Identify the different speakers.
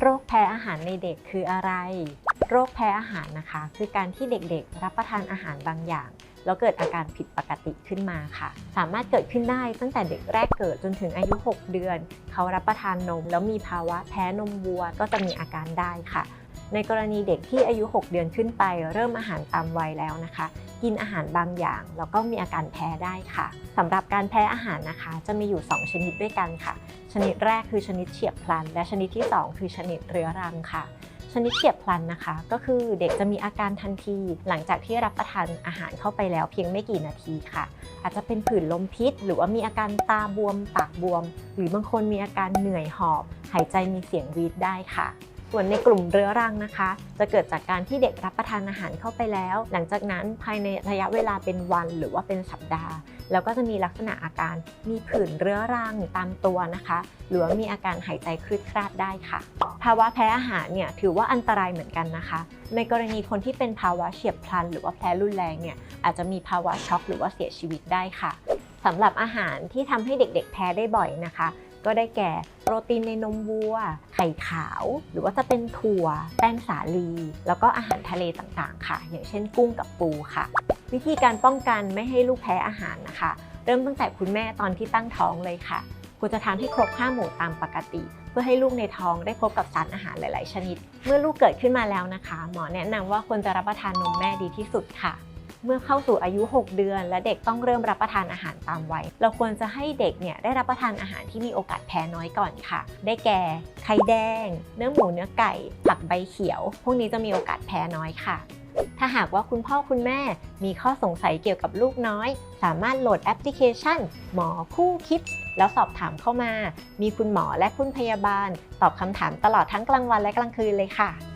Speaker 1: โรคแพ้อาหารในเด็กคืออะไร โรคแพ้อาหารนะคะ คือการที่เด็กๆ รับประทานอาหารบางอย่าง แล้วเกิดอาการผิดปกติขึ้นมาค่ะ สามารถเกิดขึ้นได้ตั้งแต่เด็กแรกเกิดจนถึงอายุ 6 เดือน เขารับประทานนม แล้วมีภาวะแพ้นมวัวก็จะมีอาการได้ค่ะ ในกรณีเด็กที่อายุ 6 เดือนขึ้นไป เริ่มอาหารตามวัยแล้วนะคะ กินอาหารบางอย่างแล้วก็มีอาการแพ้ได้ค่ะสำหรับการแพ้อาหารนะคะ จะมีอยู่ 2 ชนิดด้วยกันค่ะ ชนิดแรกคือชนิดเฉียบพลัน และชนิดที่ 2 คือชนิดเรื้อรังค่ะ ชนิดเฉียบพลันนะคะ ก็คือเด็กจะมีอาการทันที หลังจากที่รับประทานอาหารเข้าไปแล้วเพียงไม่กี่นาทีค่ะ อาจจะเป็นผื่นลมพิษ หรือว่ามีอาการตาบวม ปากบวม หรือบางคนมีอาการเหนื่อยหอบ หายใจมีเสียงวีดได้ค่ะ ส่วนในกลุ่มเรื้อรังนะคะ จะเกิดจากการที่เด็กรับประทานอาหารเข้าไปแล้ว หลังจากนั้นภายในระยะเวลาเป็นวันหรือว่าเป็นสัปดาห์ แล้วก็จะมีลักษณะอาการมีผื่นเรื้อรังตามตัวนะคะ หรือว่ามีอาการหายใจคลืดคลาดได้ค่ะ ภาวะแพ้อาหารเนี่ยถือว่าอันตรายเหมือนกันนะคะ ในกรณีคนที่เป็นภาวะเฉียบพลัน หรือว่าแพ้รุนแรงเนี่ยอาจจะมีภาวะช็อกหรือว่าเสียชีวิตได้ค่ะสำหรับอาหารที่ทำให้เด็กๆ แพ้ได้บ่อยนะคะ ก็ได้แก่ โปรตีนในนมวัว ไข่ขาว หรือว่าจะเป็นถั่ว แป้งสาลี แล้วก็อาหารทะเลต่างๆ ค่ะ อย่างเช่นกุ้งกับปูค่ะ วิธีการป้องกันไม่ให้ลูกแพ้อาหารนะคะ เริ่มตั้งแต่คุณแม่ตอนที่ตั้งท้องเลยค่ะควรจะทานให้ครบ5หมู่ตามปกติ เพื่อให้ลูกในท้องได้พบกับสารอาหารหลาย ๆ ชนิด เมื่อลูกเกิดขึ้นมาแล้วนะคะ หมอแนะนำว่าควรจะรับประทานนมแม่ดีที่สุดค่ะ เมื่อเข้าสู่อายุ 6 เดือน และเด็กต้องเริ่มรับประทานอาหารตามวัย เราควรจะให้เด็กเนี่ยได้รับประทานอาหารที่มีโอกาสแพ้น้อยก่อนค่ะ ได้แก่ ไข่แดง เนื้อหมูเนื้อไก่ ผักใบเขียว พวกนี้จะมีโอกาสแพ้น้อยค่ะ ถ้าหากว่าคุณพ่อคุณแม่มีข้อสงสัยเกี่ยวกับลูกน้อย สามารถโหลดแอปพลิเคชัน หมอคู่คิดแล้วสอบถามเข้ามา มีคุณหมอและคุณพยาบาล ตอบคำถามตลอดทั้งกลางวันและกลางคืนเลยค่ะ